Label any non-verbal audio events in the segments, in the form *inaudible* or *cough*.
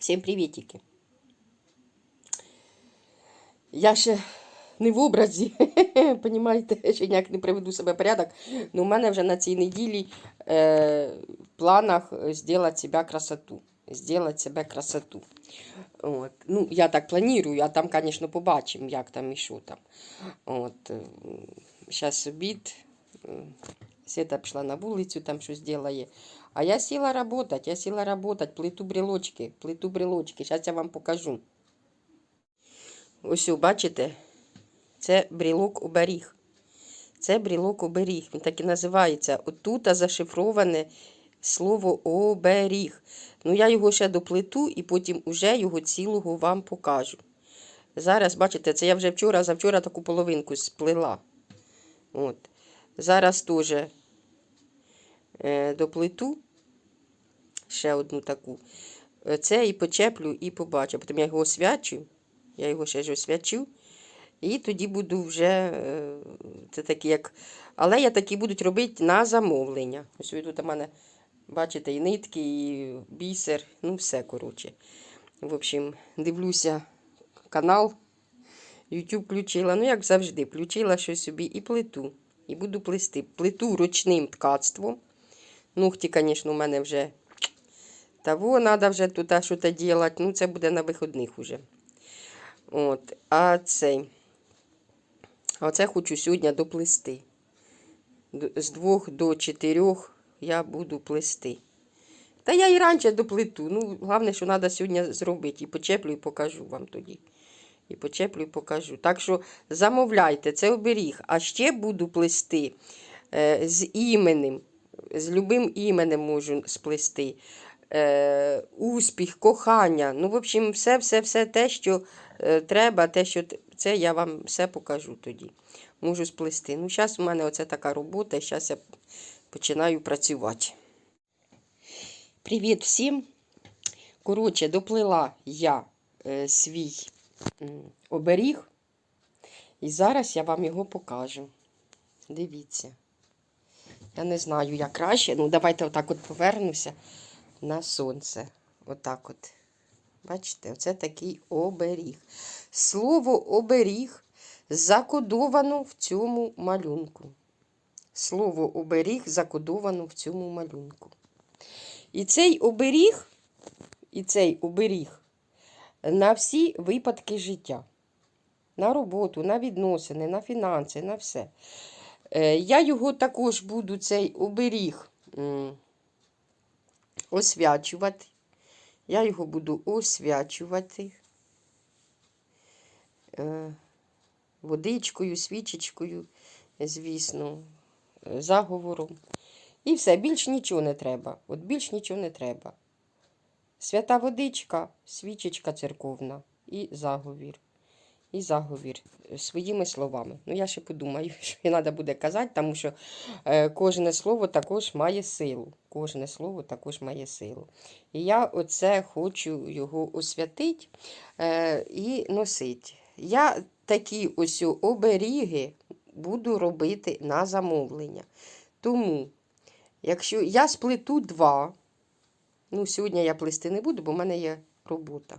Всім привітики. Я ще не в образі, *laughs* понімаєте, ще ніяк не приведу себе порядок. Ну, у мене вже на цій неділі е, в планах зробити себе красоту. Зробити себе красоту. От. Ну, я так планую, а там, звісно, побачимо, як там і що там. От. Зараз обід. Света пішла на вулицю, там щось ділає. А я сіла работать, я сіла работать, плиту брелочки, плиту брелочки. Зараз я вам покажу. Ось, бачите, це брелок оберіг. Це брелок оберіг. Він так і називається. Отут зашифроване слово оберіг. Ну, я його ще доплету і потім уже його цілого вам покажу. Зараз, бачите, це я вже вчора, завчора таку половинку сплела. От. Зараз теж е, доплету ще одну таку. Е, Це і почеплю, і побачу. Потім я його освячу. Я його ще ж освячу. І тоді буду вже е, це такі як. Але я такі будуть робити на замовлення. Ось тут у мене, бачите, і нитки, і бісер, ну все, коротше. В общем, дивлюся канал. YouTube включила, ну, як завжди, включила щось собі і плиту. І буду плести. Плиту ручним ткацтвом. Ногті, звісно, у мене вже того треба вже тут щось робити. Ну, це буде на виходних уже. От. А цей. Оце хочу сьогодні доплести. З двох до чотирьох я буду плести. Та я і раніше доплету. Ну, головне, що треба сьогодні зробити. І почеплю, і покажу вам тоді. І почеплю, і покажу. Так що замовляйте, це оберіг. А ще буду плести е, з іменем. З любим іменем можу сплести. Е, успіх, кохання. Ну, в общем, все, все, все те, що е, треба, те, що це я вам все покажу тоді. Можу сплести. Ну, зараз у мене оце така робота, зараз я починаю працювати. Привіт всім. Коротше, доплила я е, свій оберіг. І зараз я вам його покажу. Дивіться. Я не знаю, як краще. Ну, давайте отак от повернуся на сонце. Отак от. Бачите, оце такий оберіг. Слово оберіг закодовано в цьому малюнку. Слово оберіг закодовано в цьому малюнку. І цей оберіг, і цей оберіг на всі випадки життя. На роботу, на відносини, на фінанси, на все. Е, Я його також буду, цей оберіг, освячувати. Я його буду освячувати е, водичкою, свічечкою, звісно, е, заговором. І все, більш нічого не треба. От більш нічого не треба. Свята водичка, свічечка церковна і заговір. І заговір е, своїми словами. Ну, я ще подумаю, *laughs* що треба буде казати, тому що е, кожне слово також має силу. Кожне слово також має силу. І я оце хочу його освятити е, і носити. Я такі ось оберіги буду робити на замовлення. Тому, якщо я сплету два, ну, сьогодні я плести не буду, бо в мене є робота.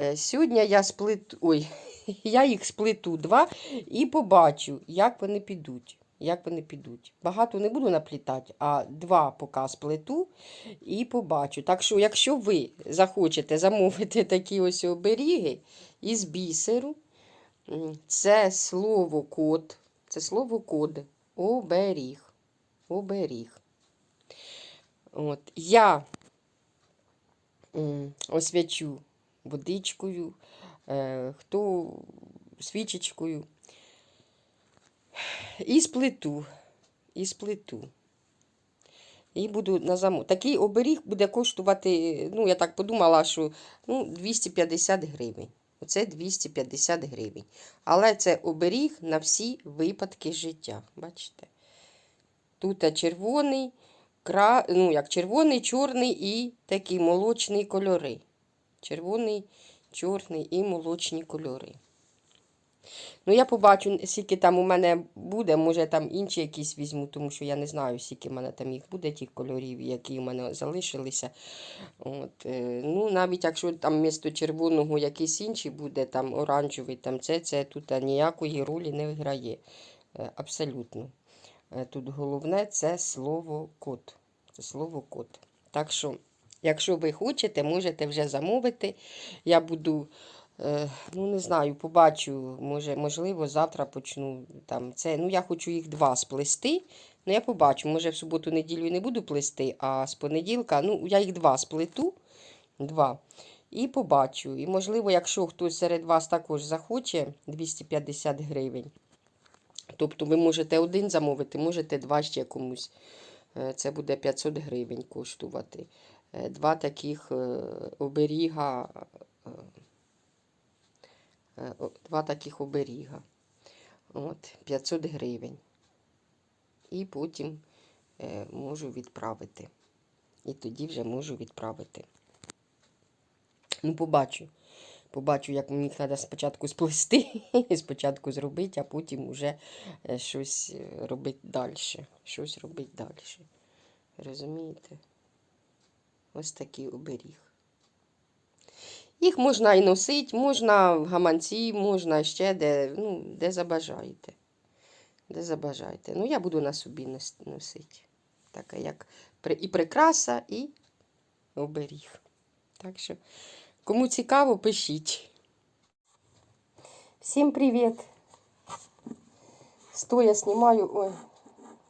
Е, Сьогодні я сплету, ой, *laughs* я їх сплету два і побачу, як вони підуть. Як вони підуть. Багато не буду наплітати, а два поки сплету і побачу. Так що, якщо ви захочете замовити такі ось оберіги із бісеру, це слово код, це слово код, оберіг. Оберіг. От, я освячу водичкою, е, хто свічечкою. І сплету. І сплету. І буду на заму. Такий оберіг буде коштувати, ну, я так подумала, що ну, 250 гривень. Оце 250 гривень. Але це оберіг на всі випадки життя. Бачите? Тут червоний, кра... ну, як червоний, чорний і такі молочні кольори. Червоний, чорний і молочні кольори. Ну, я побачу, скільки там у мене буде, може там інші якісь візьму, тому що я не знаю, скільки в мене там їх буде, тих кольорів, які у мене залишилися. От, е, ну, навіть якщо там місто червоного якийсь інший буде, там оранжевий, там це, це тут ніякої ролі не грає. Е, Абсолютно. Е, Тут головне це слово код. Це слово код. Так що, якщо ви хочете, можете вже замовити. Я буду. Е, Ну, не знаю, побачу, може, можливо, завтра почну там це. Ну, я хочу їх два сплести. Ну, я побачу, може в суботу-неділю не буду плести, а з понеділка, ну, я їх два сплету. Два. І побачу. І, можливо, якщо хтось серед вас також захоче 250 гривень. Тобто ви можете один замовити, можете два ще комусь. Е, Це буде 500 гривень коштувати. Е, Два таких е, оберіга. е, два таких оберіга. От, 500 гривень. І потім можу відправити. І тоді вже можу відправити. Ну, побачу. Побачу, як мені треба спочатку сплести, *laughs* спочатку зробити, а потім вже е, щось робити далі. Щось робити далі. Розумієте? Ось такий оберіг. Їх можна і носити, можна в гаманці, можна ще де, ну, де забажаєте. Де забажаєте. Ну, я буду на собі нос- носити. Така як і прикраса, і оберіг. Так що, кому цікаво, пишіть. Всім привіт! Стоя знімаю, ой,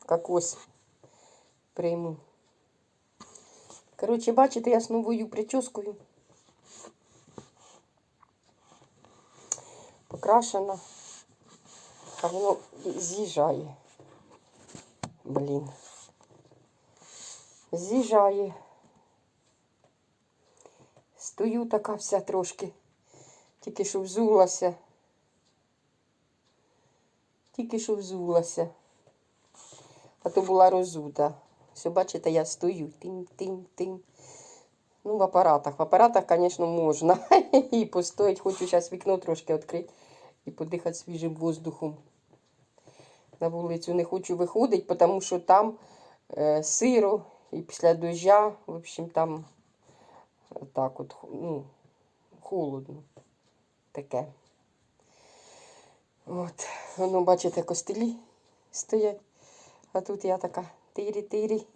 кокос прийму. Коротше, бачите, я з новою прическою. покрашена, а воно з'їжджає. Блін. З'їжджає. Стою така вся трошки. Тільки що взулася. Тільки що взулася. А то була розута. Все, бачите, я стою. Тим, тим, тим. Ну, в апаратах. В апаратах, звісно, можна. І постоять. Хочу зараз вікно трошки відкрити і подихати свіжим воздухом. На вулицю не хочу виходити, тому що там е, сиро і після дождя, в общем, там е, так от, ну, холодно. Таке. От. Воно, бачите, костелі стоять. А тут я така тирі-тирі.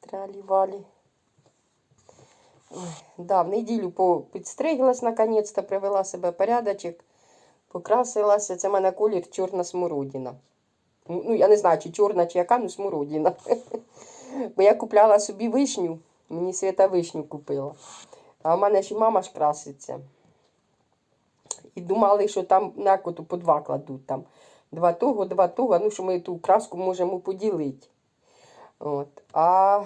Тралі-валі. Да, в неділю підстриглась наконець-то, привела себе порядочок, покрасилася. Це в мене колір чорна смородина. Ну, ну, я не знаю, чи чорна, чи яка, ну смородина. *laughs* Бо я купляла собі вишню, мені свята вишню купила. А в мене і мама ж краситься. І думали, що там накоту по два кладуть там. Два того, два того, ну що ми ту краску можемо поділити. От. А,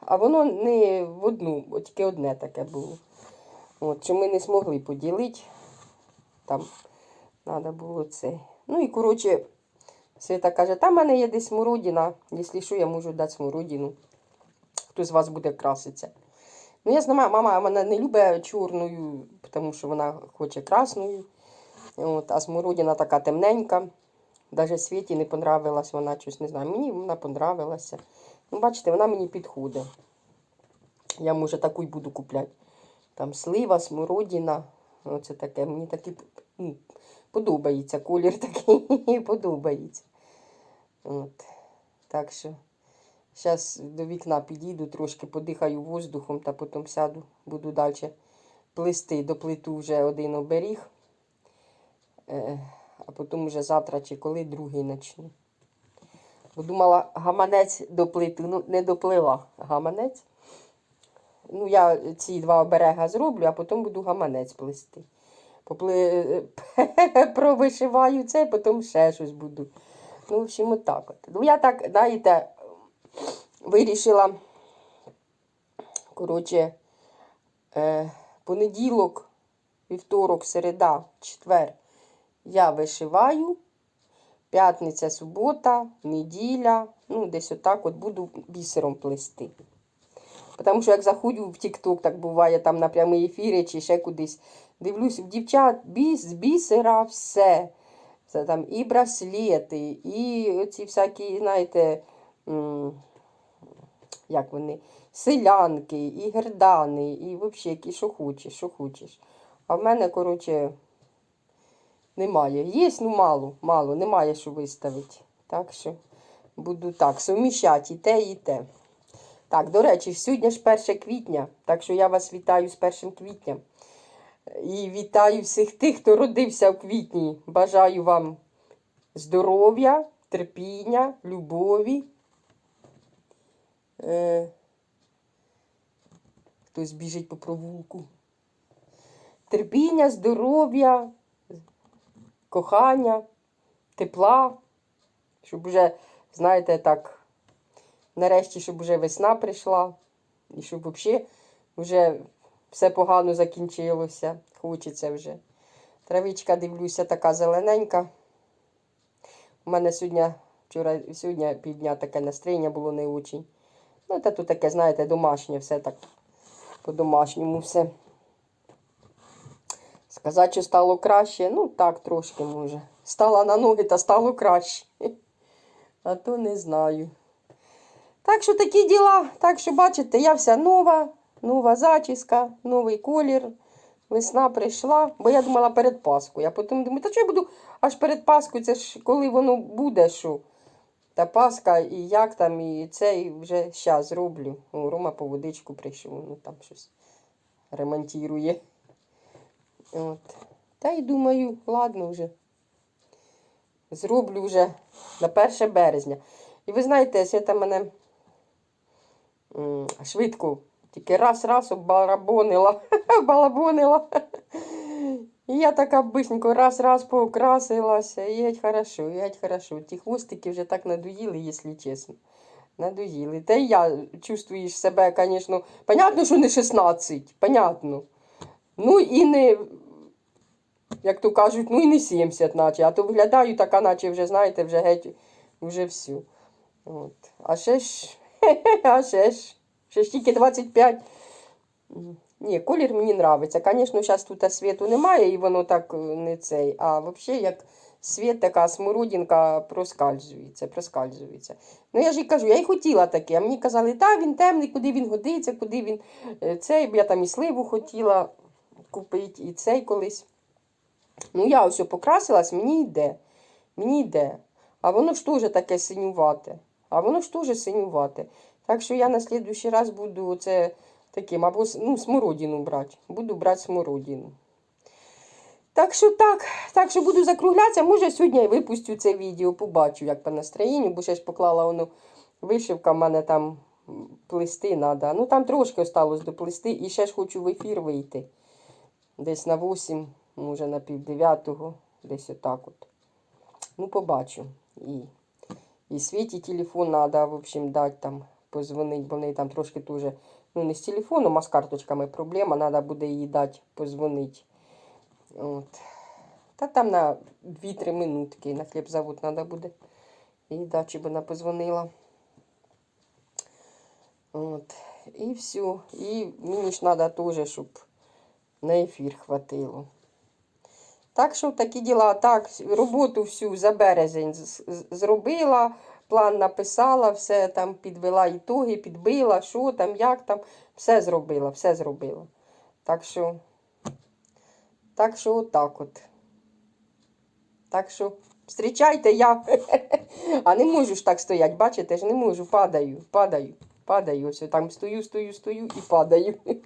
а воно не в одну, тільки одне таке було. От, що ми не змогли поділити. Там треба було це. Ну і коротше, Свята каже, там в мене є десь смородина. Якщо що, я можу дати смородину. Хто з вас буде краситися. Ну, я знаю, мама вона не любить чорною, тому що вона хоче красною. От, а смородина така темненька. Навіть Світі не понравилась вона щось, не знаю. Мені вона понравилася. Ну, бачите, вона мені підходить. Я, може, таку й буду купляти. Там слива, смородина. Оце таке. Мені таке ну, подобається. Колір *laughs* такий подобається. От. Так що зараз до вікна підійду, трошки подихаю воздухом та потім сяду, буду далі плести, доплету вже один оберіг. А потім вже завтра чи коли другий начну. Бо думала, гаманець доплиту. Ну, не доплила гаманець. Ну, я ці два оберега зроблю, а потім буду гаманець плести. Попли... *laughs* Провишиваю це, потім ще щось буду. Ну, в общем, отак от. Ну, я так, знаєте, вирішила, коротше, е, понеділок, вівторок, середа, четвер я вишиваю. П'ятниця, субота, неділя, ну, десь отак от буду бісером плести. Тому що як заходжу в Тік-Ток, так буває там на прямі ефіри чи ще кудись. Дивлюсь, в дівчат біс, з бісера все. Це там і браслети, і оці всякі, знаєте, як вони, селянки, і гердани, і взагалі, які що хочеш, що хочеш. А в мене, коротше, немає. Є, ну мало, мало, немає що виставити. Так що буду так, суміщати і те, і те. Так, до речі, сьогодні ж 1 квітня, так що я вас вітаю з 1 квітня. І вітаю всіх тих, хто родився в квітні. Бажаю вам здоров'я, терпіння, любові. Е, хтось біжить по провулку. Терпіння, здоров'я, кохання, тепла, щоб вже, знаєте, так, нарешті, щоб вже весна прийшла, і щоб взагалі вже все погано закінчилося. Хочеться вже. Травичка, дивлюся, така зелененька. У мене сьогодні, вчора, сьогодні півдня таке настроєння було не очень. Ну, та тут таке, знаєте, домашнє, все так по-домашньому все. Сказати, що стало краще, ну так, трошки може. Стала на ноги та стало краще. А то не знаю. Так що такі діла. Так що, бачите, я вся нова, нова зачіска, новий колір. Весна прийшла, бо я думала перед Паскою. А потім думаю, та що я буду аж перед Паскою, це ж коли воно буде, що. Та Паска і як там, і це і вже зараз зроблю. О, Рома по водичку прийшов, ну там щось ремонтує. От. Та й думаю, ладно вже. Зроблю вже на 1 березня. І ви знаєте, Свята мене швидко, тільки раз-раз оббарабонила, *laughs* балабонила. І я така бисенько раз-раз поукрасилася, і геть хорошо, і геть хорошо. Ті хвостики вже так надоїли, якщо чесно. Надоїли. Та й я чувствуєш себе, звісно, понятно, що не 16, понятно. Ну і не, як то кажуть, ну і не 70, наче. А то виглядаю така, наче вже, знаєте, вже геть, вже всю. От. А ще ж, *laughs* а ще ж, ще ж тільки 25. Ні, колір мені нравиться. Звісно, зараз тут світу немає, і воно так е, не цей. А взагалі, як світ така смородинка проскальзується, проскальзується. Ну я ж і кажу, я й хотіла таке. А мені казали, та він темний, куди він годиться, куди він е, цей. Я там і сливу хотіла купити, і цей колись. Ну, я ось покрасилась, мені йде. Мені йде. А воно ж теж таке синювате. А воно ж теж синювате. Так що я на слідуючий раз буду оце таким, або ну, смородину брати. Буду брати смородину. Так що так, так що буду закруглятися. Може, сьогодні я випустю це відео, побачу, як по настроєнню, бо ще ж поклала воно вишивка, в мене там плести треба. Ну там трошки осталось доплести, і ще ж хочу в ефір вийти. Десь на 8, може на пів десь отак от. Ну, побачу. І, і світі телефон треба, в общем, дати там, позвонити, бо в неї там трошки дуже, ну не з телефоном, а з карточками проблема, треба буде їй дати позвонити. От. Та там на 2-3 минутки на хлібзавод треба буде дати, щоб вона позвонила. От. І все. І мені ж треба теж, щоб на ефір хватило. Так що такі діла. Так, роботу всю за березень зробила, план написала, все там підвела ітоги, підбила, що там, як там. Все зробила, все зробила. Так що, так що отак от. Так що, зустрічайте я. *laughs* А не можу ж так стояти, бачите ж, не можу, падаю, падаю, падаю. Ось там стою, стою, стою і падаю. *laughs*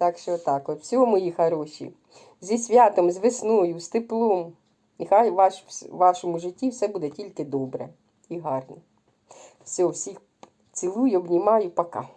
Так що так, от всього, мої хороші. Зі святом, з весною, з теплом. І хай ваш, в вашому житті все буде тільки добре і гарне. Все, всіх цілую, обнімаю, пока.